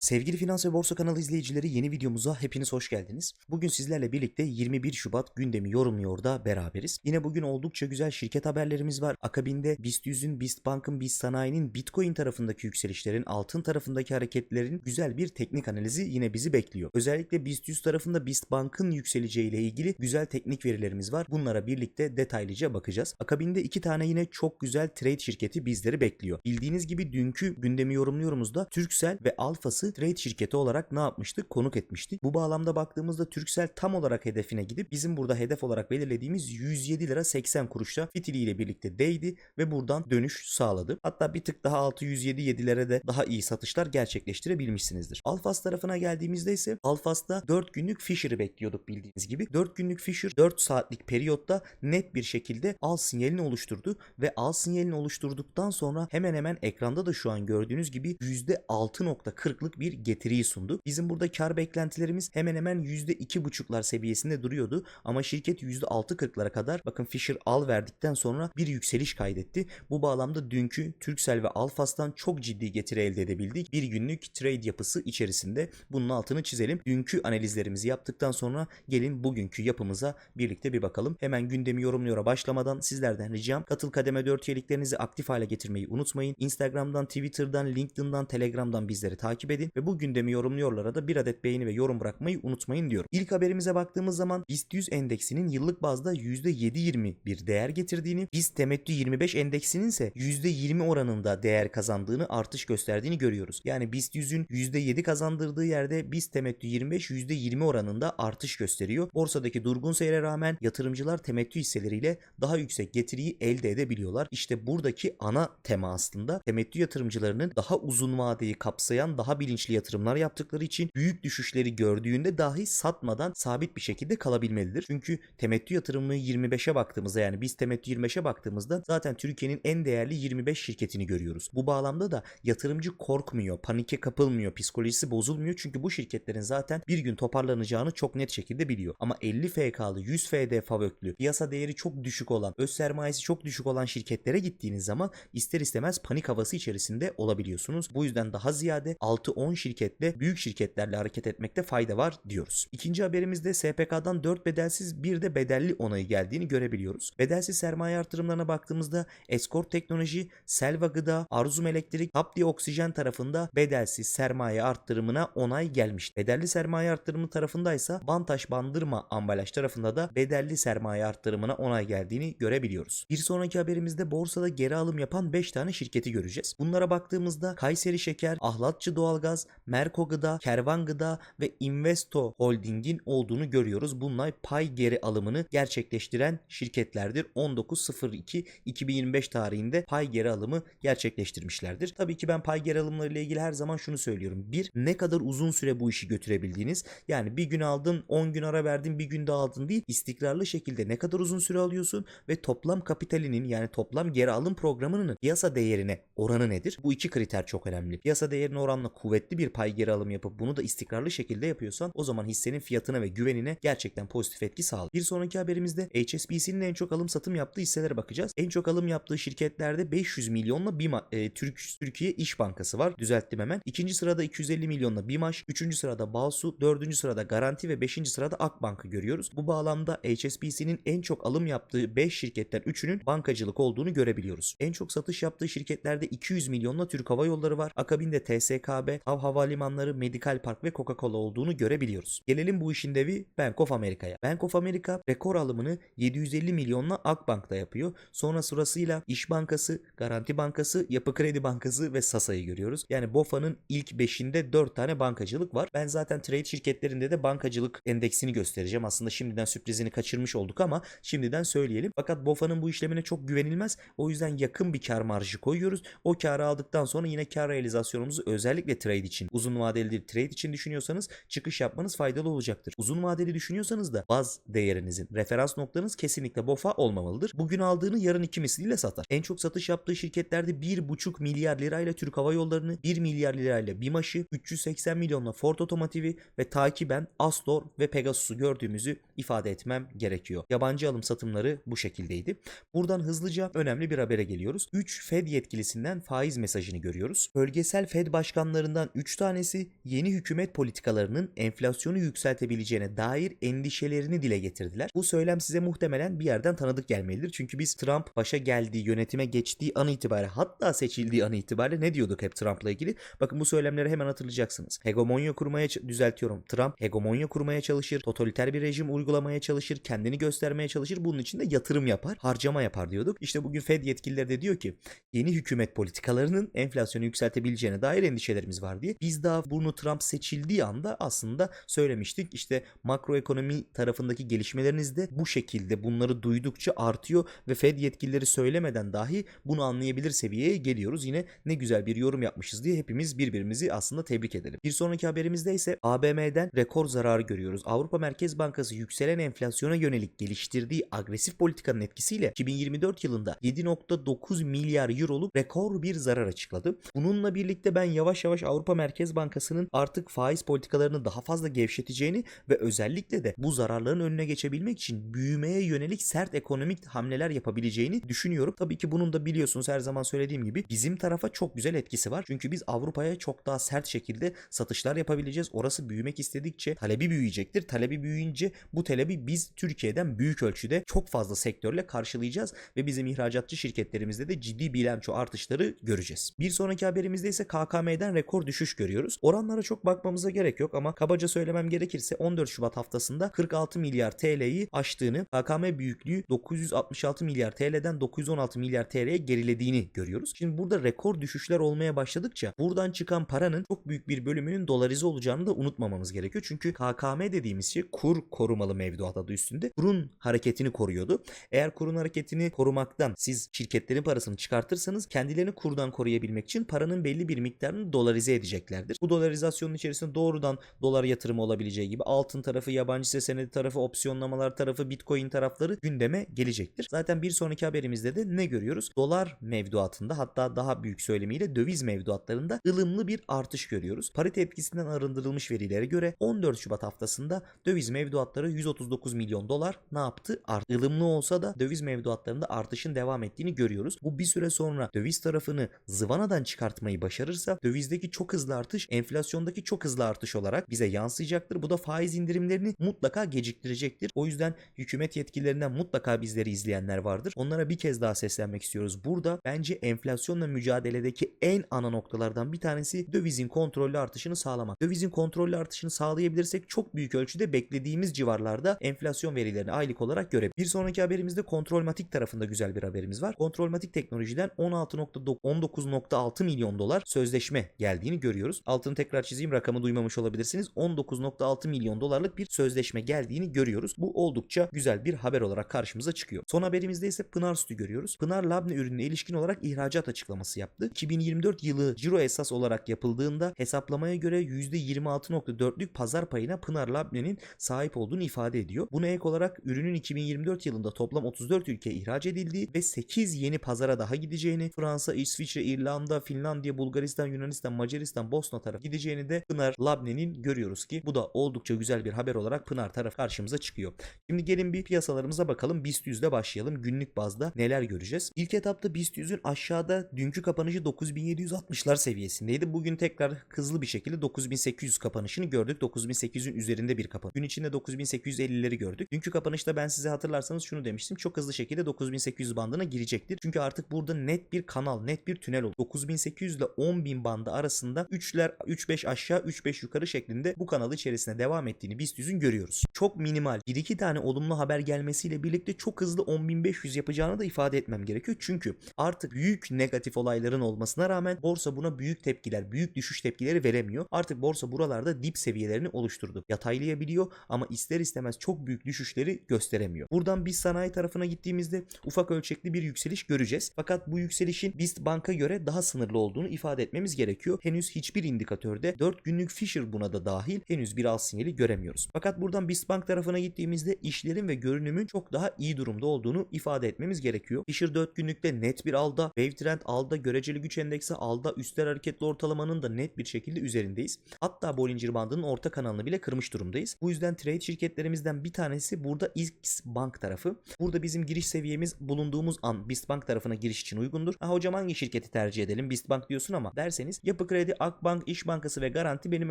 Sevgili Finans ve Borsa kanalı izleyicileri yeni videomuza hepiniz hoş geldiniz. Bugün sizlerle birlikte 21 Şubat gündemi yorumluyor da beraberiz. Yine bugün oldukça güzel şirket haberlerimiz var. Akabinde BIST 100'ün, BIST Bank'ın, BIST Sanayi'nin Bitcoin tarafındaki yükselişlerin, altın tarafındaki hareketlerin güzel bir teknik analizi yine bizi bekliyor. Özellikle BIST 100 tarafında BIST Bank'ın yükseleceği ile ilgili güzel teknik verilerimiz var. Bunlara birlikte detaylıca bakacağız. Akabinde iki tane yine çok güzel trade şirketi bizleri bekliyor. Bildiğiniz gibi dünkü gündemi yorumluyorumuzda Turkcell ve Alfa'sı trade şirketi olarak ne yapmıştık? Konuk etmiştik. Bu bağlamda baktığımızda Turkcell tam olarak hedefine gidip bizim burada hedef olarak belirlediğimiz 107 lira 80 kuruşla fitiliyle birlikte değdi ve buradan dönüş sağladı. Hatta bir tık daha 607 7'lere de daha iyi satışlar gerçekleştirebilmişsinizdir. Alfas tarafına geldiğimizde ise Alfas'ta 4 günlük Fisher'ı bekliyorduk bildiğiniz gibi. 4 günlük Fisher 4 saatlik periyotta net bir şekilde al sinyalini oluşturdu ve al sinyalini oluşturduktan sonra hemen hemen ekranda da şu an gördüğünüz gibi %6.40'lık bir getiriyi sundu. Bizim burada kar beklentilerimiz hemen hemen %2.5'lar seviyesinde duruyordu ama şirket %6.40'lara kadar bakın Fisher al verdikten sonra bir yükseliş kaydetti. Bu bağlamda dünkü Turkcell ve Alfas'tan çok ciddi getiri elde edebildik. Bir günlük trade yapısı içerisinde bunun altını çizelim. Dünkü analizlerimizi yaptıktan sonra gelin bugünkü yapımıza birlikte bir bakalım. Hemen gündemi yorumluyor'a başlamadan sizlerden ricam katıl kademe 4 üyeliklerinizi aktif hale getirmeyi unutmayın. Instagram'dan, Twitter'dan, LinkedIn'dan, Telegram'dan bizleri takip edin ve bu gündemi yorumluyorlara da bir adet beğeni ve yorum bırakmayı unutmayın diyorum. İlk haberimize baktığımız zaman BIST 100 endeksinin yıllık bazda %7.20 bir değer getirdiğini, BIST Temettü 25 endeksinin ise %20 oranında değer kazandığını, artış gösterdiğini görüyoruz. Yani BIST 100'ün %7 kazandırdığı yerde BIST Temettü 25 %20 oranında artış gösteriyor. Borsadaki durgun seyre rağmen yatırımcılar temettü hisseleriyle daha yüksek getiriyi elde edebiliyorlar. İşte buradaki ana tema aslında temettü yatırımcılarının daha uzun vadeyi kapsayan daha bilinçli yatırımlar yaptıkları için büyük düşüşleri gördüğünde dahi satmadan sabit bir şekilde kalabilmelidir. Çünkü temettü yatırımı 25'e baktığımızda yani biz temettü 25'e baktığımızda zaten Türkiye'nin en değerli 25 şirketini görüyoruz. Bu bağlamda da yatırımcı korkmuyor, panike kapılmıyor, psikolojisi bozulmuyor. Çünkü bu şirketlerin zaten bir gün toparlanacağını çok net şekilde biliyor. Ama 50 FK'lı, 100 FD favöklü, piyasa değeri çok düşük olan, öz sermayesi çok düşük olan şirketlere gittiğiniz zaman ister istemez panik havası içerisinde olabiliyorsunuz. Bu yüzden daha ziyade 6-10 şirketle, büyük şirketlerle hareket etmekte fayda var diyoruz. İkinci haberimizde SPK'dan 4 bedelsiz bir de bedelli onayı geldiğini görebiliyoruz. Bedelsiz sermaye artırımlarına baktığımızda Escort Teknoloji, Selva Gıda, Arzum Elektrik, Hapli Oksijen tarafında bedelsiz sermaye arttırımına onay gelmiş. Bedelli sermaye arttırımı tarafındaysa Bantaş Bandırma ambalaj tarafında da bedelli sermaye arttırımına onay geldiğini görebiliyoruz. Bir sonraki haberimizde borsada geri alım yapan 5 tane şirketi göreceğiz. Bunlara baktığımızda Kayseri Şeker, Ahlatçı Doğalgaz, Merko Gıda, Kervan Gıda ve Investo Holding'in olduğunu görüyoruz. Bunlar pay geri alımını gerçekleştiren şirketlerdir. 19.02.2025 tarihinde pay geri alımı gerçekleştirmişlerdir. Tabii ki ben pay geri alımları ile ilgili her zaman şunu söylüyorum. Bir, ne kadar uzun süre bu işi götürebildiğiniz. Yani bir gün aldın, 10 gün ara verdin, bir günde aldın değil. istikrarlı şekilde ne kadar uzun süre alıyorsun ve toplam kapitalinin yani toplam geri alım programının piyasa değerine oranı nedir? Bu iki kriter çok önemli. Piyasa değerine oranla kuvvetli bir pay geri alım yapıp bunu da istikrarlı şekilde yapıyorsan o zaman hissenin fiyatına ve güvenine gerçekten pozitif etki sağlar. Bir sonraki haberimizde HSBC'nin en çok alım satım yaptığı hisselere bakacağız. En çok alım yaptığı şirketlerde 500 milyonla BİMA, e, Türk, Türkiye İş Bankası var. Düzelttim hemen. İkinci sırada 250 milyonla BİMAŞ, üçüncü sırada Balsu, dördüncü sırada Garanti ve beşinci sırada Akbank'ı görüyoruz. Bu bağlamda HSBC'nin en çok alım yaptığı 5 şirketten 3'ünün bankacılık olduğunu görebiliyoruz. En çok satış yaptığı şirketlerde 200 milyonla Türk Hava Yolları var. Akabinde TSKB, Hav Havalimanları, Medical Park ve Coca-Cola olduğunu görebiliyoruz. Gelelim bu işin devi Bank of America'ya. Bank of America rekor alımını 750 milyonla Akbank'ta yapıyor. Sonra sırasıyla İş Bankası, Garanti Bankası, Yapı Kredi Bankası ve Sasa'yı görüyoruz. Yani BOFA'nın ilk 5'inde 4 tane bankacılık var. Ben zaten trade şirketlerinde de bankacılık endeksini göstereceğim. Aslında şimdiden sürprizini kaçırmış olduk ama şimdiden söyleyelim. Fakat BOFA'nın bu işlemine çok güvenilmez. O yüzden yakın bir kar marjı koyuyoruz. O karı aldıktan sonra yine kar realizasyonumuzu özellikle trade için, uzun vadeli bir trade için düşünüyorsanız çıkış yapmanız faydalı olacaktır. Uzun vadeli düşünüyorsanız da baz değerinizin, referans noktanız kesinlikle BOFA olmamalıdır. Bugün aldığını yarın iki misliyle satar. En çok satış yaptığı şirketlerde 1,5 milyar lirayla Türk Hava Yolları'nı, 1 milyar lirayla BİMAŞ'ı, 380 milyonla Ford Otomotiv'i ve takiben Astor ve Pegasus'u gördüğümüzü ifade etmem gerekiyor. Yabancı alım satımları bu şekildeydi. Buradan hızlıca önemli bir habere geliyoruz. 3 Fed yetkilisinden faiz mesajını görüyoruz. Bölgesel Fed başkanlarından Bunlardan 3 tanesi yeni hükümet politikalarının enflasyonu yükseltebileceğine dair endişelerini dile getirdiler. Bu söylem size muhtemelen bir yerden tanıdık gelmelidir. Çünkü biz Trump başa geldiği, yönetime geçtiği an itibariyle hatta seçildiği an itibariyle ne diyorduk hep Trump'la ilgili? Bakın bu söylemleri hemen hatırlayacaksınız. Hegemonya kurmaya düzeltiyorum. Trump hegemonya kurmaya çalışır, totaliter bir rejim uygulamaya çalışır, kendini göstermeye çalışır. Bunun için de yatırım yapar, harcama yapar diyorduk. İşte bugün Fed yetkilileri de diyor ki yeni hükümet politikalarının enflasyonu yükseltebileceğine dair endişelerimiz diye. Biz daha bunu Trump seçildiği anda aslında söylemiştik. İşte makroekonomi tarafındaki gelişmeleriniz de bu şekilde bunları duydukça artıyor ve Fed yetkilileri söylemeden dahi bunu anlayabilir seviyeye geliyoruz. Yine ne güzel bir yorum yapmışız diye hepimiz birbirimizi aslında tebrik edelim. Bir sonraki haberimizde ise ABM'den rekor zararı görüyoruz. Avrupa Merkez Bankası yükselen enflasyona yönelik geliştirdiği agresif politikanın etkisiyle 2024 yılında 7.9 milyar euroluk rekor bir zarar açıkladı. Bununla birlikte ben yavaş yavaş Avrupa Merkez Bankası'nın artık faiz politikalarını daha fazla gevşeteceğini ve özellikle de bu zararların önüne geçebilmek için büyümeye yönelik sert ekonomik hamleler yapabileceğini düşünüyorum. Tabii ki bunun da biliyorsunuz her zaman söylediğim gibi bizim tarafa çok güzel etkisi var. Çünkü biz Avrupa'ya çok daha sert şekilde satışlar yapabileceğiz. Orası büyümek istedikçe talebi büyüyecektir. Talebi büyüyünce bu talebi biz Türkiye'den büyük ölçüde çok fazla sektörle karşılayacağız ve bizim ihracatçı şirketlerimizde de ciddi bilanço artışları göreceğiz. Bir sonraki haberimizde ise KKM'den rekor düşüş görüyoruz. Oranlara çok bakmamıza gerek yok ama kabaca söylemem gerekirse 14 Şubat haftasında 46 milyar TL'yi aştığını, KKM büyüklüğü 966 milyar TL'den 916 milyar TL'ye gerilediğini görüyoruz. Şimdi burada rekor düşüşler olmaya başladıkça buradan çıkan paranın çok büyük bir bölümünün dolarize olacağını da unutmamamız gerekiyor. Çünkü KKM dediğimiz şey kur korumalı mevduat adı üstünde kurun hareketini koruyordu. Eğer kurun hareketini korumaktan siz şirketlerin parasını çıkartırsanız kendilerini kurdan koruyabilmek için paranın belli bir miktarını dolarize edeceklerdir. Bu dolarizasyonun içerisinde doğrudan dolar yatırımı olabileceği gibi altın tarafı, yabancı hisse senedi tarafı, opsiyonlamalar tarafı, bitcoin tarafları gündeme gelecektir. Zaten bir sonraki haberimizde de ne görüyoruz? Dolar mevduatında hatta daha büyük söylemiyle döviz mevduatlarında ılımlı bir artış görüyoruz. Parite etkisinden arındırılmış verilere göre 14 Şubat haftasında döviz mevduatları 139 milyon dolar ne yaptı? Art. ılımlı olsa da döviz mevduatlarında artışın devam ettiğini görüyoruz. Bu bir süre sonra döviz tarafını zıvanadan çıkartmayı başarırsa dövizdeki çok hızlı artış enflasyondaki çok hızlı artış olarak bize yansıyacaktır. Bu da faiz indirimlerini mutlaka geciktirecektir. O yüzden hükümet yetkililerinden mutlaka bizleri izleyenler vardır. Onlara bir kez daha seslenmek istiyoruz. Burada bence enflasyonla mücadeledeki en ana noktalardan bir tanesi dövizin kontrollü artışını sağlamak. Dövizin kontrollü artışını sağlayabilirsek çok büyük ölçüde beklediğimiz civarlarda enflasyon verilerini aylık olarak görebiliriz. Bir sonraki haberimizde Kontrolmatik tarafında güzel bir haberimiz var. Kontrolmatik teknolojiden 16.9 19.6 milyon dolar sözleşme geldiğini görüyoruz. Altını tekrar çizeyim rakamı duymamış olabilirsiniz. 19.6 milyon dolarlık bir sözleşme geldiğini görüyoruz. Bu oldukça güzel bir haber olarak karşımıza çıkıyor. Son haberimizde ise Pınar Sütü görüyoruz. Pınar Labne ürününe ilişkin olarak ihracat açıklaması yaptı. 2024 yılı ciro esas olarak yapıldığında hesaplamaya göre %26.4'lük pazar payına Pınar Labne'nin sahip olduğunu ifade ediyor. Buna ek olarak ürünün 2024 yılında toplam 34 ülkeye ihraç edildiği ve 8 yeni pazara daha gideceğini, Fransa, İsviçre, İrlanda, Finlandiya, Bulgaristan, Yunanistan, Macaristan, Bosna tarafı gideceğini de Pınar Labne'nin görüyoruz ki bu da oldukça güzel bir haber olarak Pınar taraf karşımıza çıkıyor. Şimdi gelin bir piyasalarımıza bakalım. BIST 100'de başlayalım. Günlük bazda neler göreceğiz? İlk etapta BIST 100'ün aşağıda dünkü kapanışı 9760'lar seviyesindeydi. Bugün tekrar hızlı bir şekilde 9800 kapanışını gördük. 9800'ün üzerinde bir kapanış. Gün içinde 9850'leri gördük. Dünkü kapanışta ben size hatırlarsanız şunu demiştim. Çok hızlı şekilde 9800 bandına girecektir. Çünkü artık burada net bir kanal, net bir tünel oldu. 9800 ile 10000 bandı arasında 3'ler 3-5 aşağı 3-5 yukarı şeklinde bu kanal içerisinde devam ettiğini BIST 100'ün görüyoruz. Çok minimal 1-2 tane olumlu haber gelmesiyle birlikte çok hızlı 10500 yapacağını da ifade etmem gerekiyor. Çünkü artık büyük negatif olayların olmasına rağmen borsa buna büyük tepkiler, büyük düşüş tepkileri veremiyor. Artık borsa buralarda dip seviyelerini oluşturdu. Yataylayabiliyor ama ister istemez çok büyük düşüşleri gösteremiyor. Buradan biz sanayi tarafına gittiğimizde ufak ölçekli bir yükseliş göreceğiz. Fakat bu yükselişin BIST Bank'a göre daha sınırlı olduğunu ifade etmemiz gerekiyor. Henüz hiçbir indikatörde 4 günlük Fisher buna da dahil henüz bir al sinyali göremiyoruz. Fakat buradan BIST Bank tarafına gittiğimizde işlerin ve görünümün çok daha iyi durumda olduğunu ifade etmemiz gerekiyor. Fisher 4 günlükte net bir alda, Wave Trend alda, göreceli güç endeksi alda, üstel hareketli ortalamanın da net bir şekilde üzerindeyiz. Hatta Bollinger Bandı'nın orta kanalını bile kırmış durumdayız. Bu yüzden trade şirketlerimizden bir tanesi burada X Bank tarafı. Burada bizim giriş seviyemiz bulunduğumuz an BIST Bank tarafına giriş için uygundur. Ha hocam hangi şirketi tercih edelim? BIST Bank diyorsun ama derseniz Yapı Kredi Akbank, İş Bankası ve Garanti benim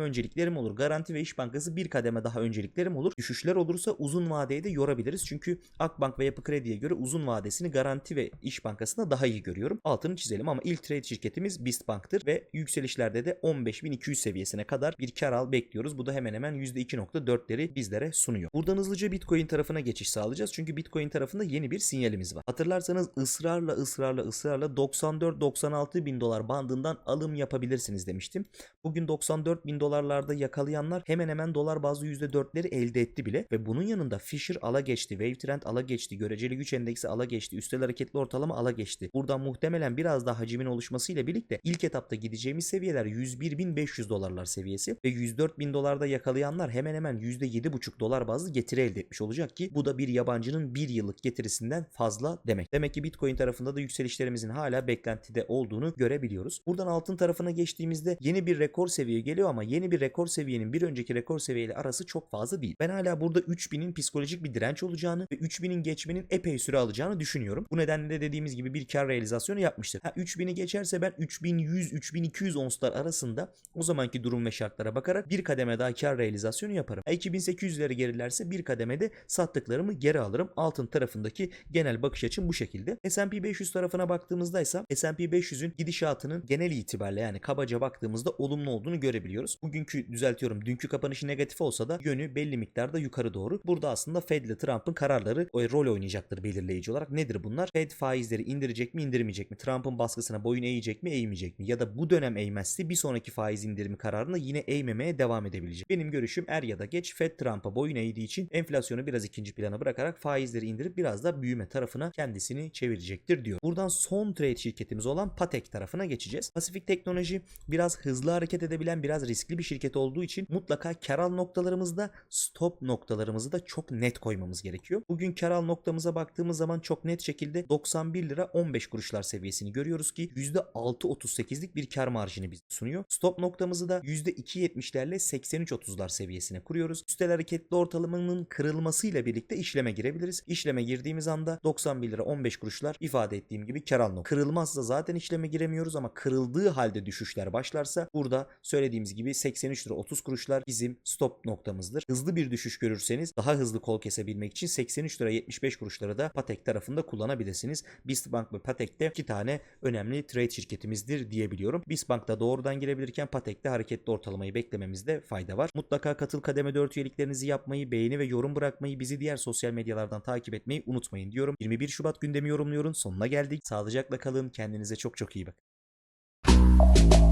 önceliklerim olur. Garanti ve İş Bankası bir kademe daha önceliklerim olur. Düşüşler olursa uzun vadeye de yorabiliriz. Çünkü Akbank ve Yapı Kredi'ye göre uzun vadesini Garanti ve İş Bankası'nda daha iyi görüyorum. Altını çizelim ama ilk trade şirketimiz Bistbank'tır ve yükselişlerde de 15.200 seviyesine kadar bir kar al bekliyoruz. Bu da hemen hemen %2.4'leri bizlere sunuyor. Buradan hızlıca Bitcoin tarafına geçiş sağlayacağız. Çünkü Bitcoin tarafında yeni bir sinyalimiz var. Hatırlarsanız ısrarla ısrarla ısrarla 94-96 bin dolar bandından alım yapabilirsiniz demiştim. Bugün 94 bin dolarlarda yakalayanlar hemen hemen dolar bazlı %4'leri elde etti bile ve bunun yanında Fisher ala geçti, Wave Trend ala geçti, göreceli güç endeksi ala geçti, üstel hareketli ortalama ala geçti. Buradan muhtemelen biraz daha hacimin oluşmasıyla birlikte ilk etapta gideceğimiz seviyeler 101.500 dolarlar seviyesi ve 104 bin dolarda yakalayanlar hemen hemen %7.5 dolar bazlı getiri elde etmiş olacak ki bu da bir yabancının bir yıllık getirisinden fazla demek. Demek ki Bitcoin tarafında da yükselişlerimizin hala beklentide olduğunu görebiliyoruz. Buradan altın tarafına geçtiğimizde yeni bir rekor seviye geliyor ama yeni bir rekor seviyenin bir önceki rekor seviyeyle arası çok fazla değil. Ben hala burada 3000'in psikolojik bir direnç olacağını ve 3000'in geçmenin epey süre alacağını düşünüyorum. Bu nedenle de dediğimiz gibi bir kar realizasyonu yapmıştır. Ha 3000'i geçerse ben 3100-3200 onslar arasında o zamanki durum ve şartlara bakarak bir kademe daha kar realizasyonu yaparım. Ha 2800'leri gerilerse bir kademede sattıklarımı geri alırım. Altın tarafındaki genel bakış açım bu şekilde. S&P 500 tarafına baktığımızda ise S&P 500'ün gidişatının genel itibariyle yani kabaca baktığımızda olumlu olduğunu görebiliyoruz. Bugünkü düzeltiyorum dünkü kapanışı negatif olsa da yönü belli miktarda yukarı doğru. Burada aslında Fed ile Trump'ın kararları rol oynayacaktır belirleyici olarak. Nedir bunlar? Fed faizleri indirecek mi indirmeyecek mi? Trump'ın baskısına boyun eğecek mi eğmeyecek mi? Ya da bu dönem eğmezse bir sonraki faiz indirimi kararında yine eğmemeye devam edebilecek. Benim görüşüm er ya da geç Fed Trump'a boyun eğdiği için enflasyonu biraz ikinci plana bırakarak faizleri indirip biraz da büyüme tarafına kendisini çevirecektir diyor. Buradan son trade şirketimiz olan Patek tarafına geçeceğiz. Pasifik Teknoloji biraz hızlı hareket edebilen biraz riskli bir şirket olduğu için mutlaka kar al noktalarımızda stop noktalarımızı da çok net koymamız gerekiyor. Bugün kar al noktamıza baktığımız zaman çok net şekilde 91 lira 15 kuruşlar seviyesini görüyoruz ki %6.38'lik bir kar marjını bize sunuyor. Stop noktamızı da %2.70'lerle 83.30'lar seviyesine kuruyoruz. Üstel hareketli ortalamanın kırılmasıyla birlikte işleme girebiliriz. İşleme girdiğimiz anda 91 lira 15 kuruşlar ifade ettiğim gibi kar al nokta. Kırılmazsa zaten işleme giremiyoruz ama kırıldığı halde düşüşler başlarsa burada söylediğimiz gibi 83 lira 30 kuruşlar bizim stop noktamızdır. Hızlı bir düşüş görürseniz daha hızlı kol kesebilmek için 83 lira 75 kuruşları da Patek tarafında kullanabilirsiniz. Bistbank ve Patek'te iki tane önemli trade şirketimizdir diyebiliyorum. Bistbank'ta doğrudan girebilirken Patek'te hareketli ortalamayı beklememizde fayda var. Mutlaka katıl kademe 4 üyeliklerinizi yapmayı, beğeni ve yorum bırakmayı, bizi diğer sosyal medyalardan takip etmeyi unutmayın diyorum. 21 Şubat gündemi yorumluyorum. Sonuna geldik. Sağlıcakla kalın. Kendinize çok çok iyi bakın.